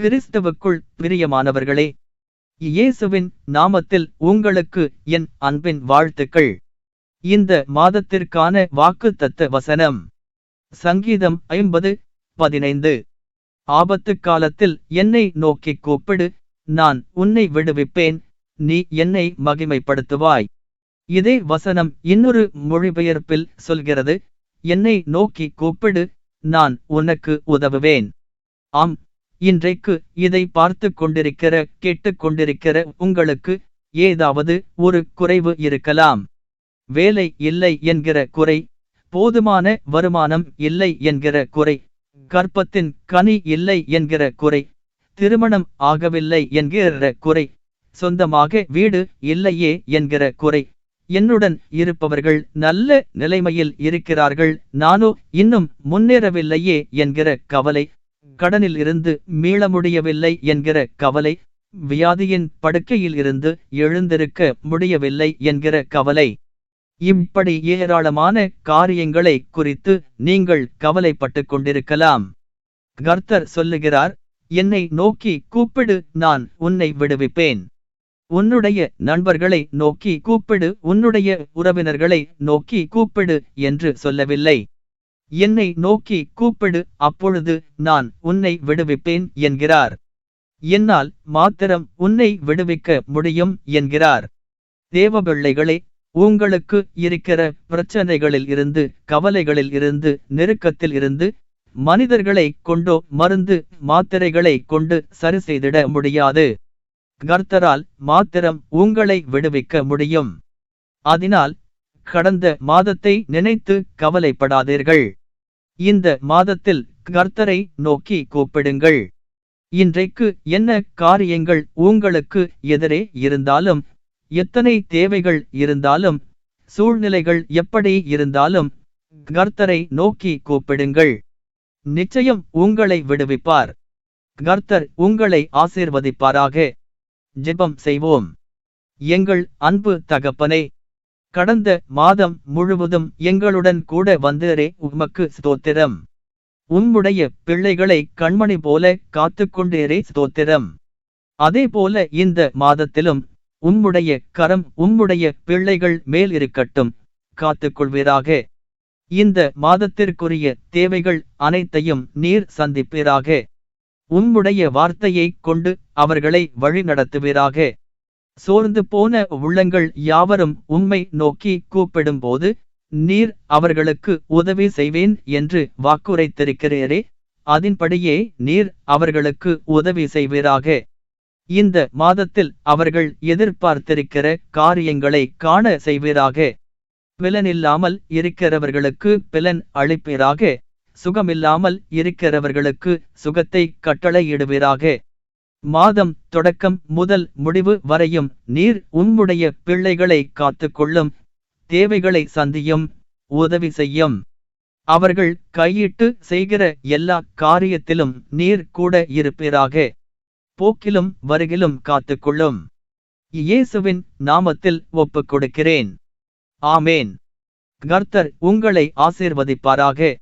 கிறிஸ்தவுக்குள் பிரியமானவர்களே இயேசுவின் நாமத்தில் உங்களுக்கு என் அன்பின் வாழ்த்துக்கள். இந்த மாதத்திற்கான வாக்குத்தத்த வசனம். சங்கீதம் ஐம்பது பதினைந்து. ஆபத்து காலத்தில் என்னை நோக்கிக் கூப்பிடு நான் உன்னை விடுவிப்பேன் நீ என்னை மகிமைப்படுத்துவாய். இதே வசனம் இன்னொரு மொழிபெயர்ப்பில் சொல்கிறது என்னை நோக்கி கூப்பிடு நான் உனக்கு உதவுவேன். ஆம் இன்றைக்கு இதை பார்த்து கொண்டிருக்கிற கேட்டுக் கொண்டிருக்கிற உங்களுக்கு ஏதாவது ஒரு குறைவு இருக்கலாம். வேலை இல்லை என்கிற குறை போதுமான வருமானம் இல்லை என்கிற குறை கற்பத்தின் கனி இல்லை என்கிற குறை திருமணம் ஆகவில்லை என்கிற குறை சொந்தமாக வீடு இல்லையே என்கிற குறை. என்னுடன் இருப்பவர்கள் நல்ல நிலைமையில் இருக்கிறார்கள் நானோ இன்னும் முன்னேறவில்லையே என்கிற கவலை கடனில் இருந்து மீள முடியவில்லை என்கிற கவலை வியாதியின் படுக்கையில் இருந்து எழுந்திருக்க முடியவில்லை என்கிற கவலை. இப்படி ஏராளமான காரியங்களை குறித்து நீங்கள் கவலைப்பட்டு கொண்டிருக்கலாம். கர்த்தர் சொல்லுகிறார் என்னை நோக்கி கூப்பிடு நான் உன்னை விடுவிப்பேன். உன்னுடைய நண்பர்களை நோக்கி கூப்பிடு உன்னுடைய உறவினர்களை நோக்கி கூப்பிடு என்று சொல்லவில்லை. என்னை நோக்கி கூப்பிடு அப்பொழுது நான் உன்னை விடுவிப்பேன் என்கிறார். என்னால் மாத்திரம் உன்னை விடுவிக்க முடியும் என்கிறார். தேவபிள்ளைகளே உங்களுக்கு இருக்கிற பிரச்சனைகளில் இருந்து கவலைகளில் இருந்து நெருக்கத்தில் இருந்து மனிதர்களை கொண்டோ மருந்து மாத்திரைகளை கொண்டு சரி செய்திட முடியாது. கர்த்தரால் மாத்திரம் உங்களை விடுவிக்க முடியும். அதனால் கடந்த மாதத்தை நினைத்து கவலைப்படாதீர்கள். இந்த மாதத்தில் கர்த்தரை நோக்கி கூப்பிடுங்கள். இன்றைக்கு என்ன காரியங்கள் உங்களுக்கு எதிரே இருந்தாலும் எத்தனை தேவைகள் இருந்தாலும் சூழ்நிலைகள் எப்படி இருந்தாலும் கர்த்தரை நோக்கி கூப்பிடுங்கள். நிச்சயம் உங்களை விடுவிப்பார். கர்த்தர் உங்களை ஆசீர்வதிப்பாராக. ஜெபம் செய்வோம். எங்கள் அன்பு தகப்பனே கடந்த மாதம் முழுவதும் எங்களுடன் கூட வந்தரே உமக்கு ஸ்தோத்திரம். உம்முடைய பிள்ளைகளை கண்மணி போல காத்துக்கொண்டேரே ஸ்தோத்திரம். அதே போல இந்த மாதத்திலும் உம்முடைய கரம் உம்முடைய பிள்ளைகள் மேல் இருக்கட்டும் காத்துக்கொள்வீராக இந்த மாதத்திற்குரிய தேவைகள் அனைத்தையும் நீர் சந்திப்பீராக. உம்முடைய வார்த்தையை கொண்டு அவர்களை வழி நடத்துவீராக சோர்ந்து போன உள்ளங்கள் யாவரும் உம்மை நோக்கி கூப்பிடும்போது நீர் அவர்களுக்கு உதவி செய்வேன் என்று வாக்குரைத்திருக்கிறீரே. அதன்படியே நீர் அவர்களுக்கு உதவி செய்வீராக. இந்த மாதத்தில் அவர்கள் எதிர்பார்த்திருக்கிற காரியங்களை காண செய்வீராக. பிலனில்லாமல் இருக்கிறவர்களுக்கு பிலன் அளிப்பீராக. சுகமில்லாமல் இருக்கிறவர்களுக்கு சுகத்தை கட்டளையிடுவீராக. மாதம் தொடக்கம் முதல் முடிவு வரையும் நீர் உம்முடைய பிள்ளைகளை காத்துக்கொள்ளும் தேவைகளை சந்தியும் உதவி செய்யும். அவர்கள் கையிட்டு செய்கிற எல்லா காரியத்திலும் நீர் கூட இருப்பீராக. போக்கிலும் வருகிலும் காத்துக்கொள்ளும். இயேசுவின் நாமத்தில் ஒப்புக் கொடுக்கிறேன் ஆமேன். கர்த்தர் உங்களை ஆசீர்வதிப்பாராக.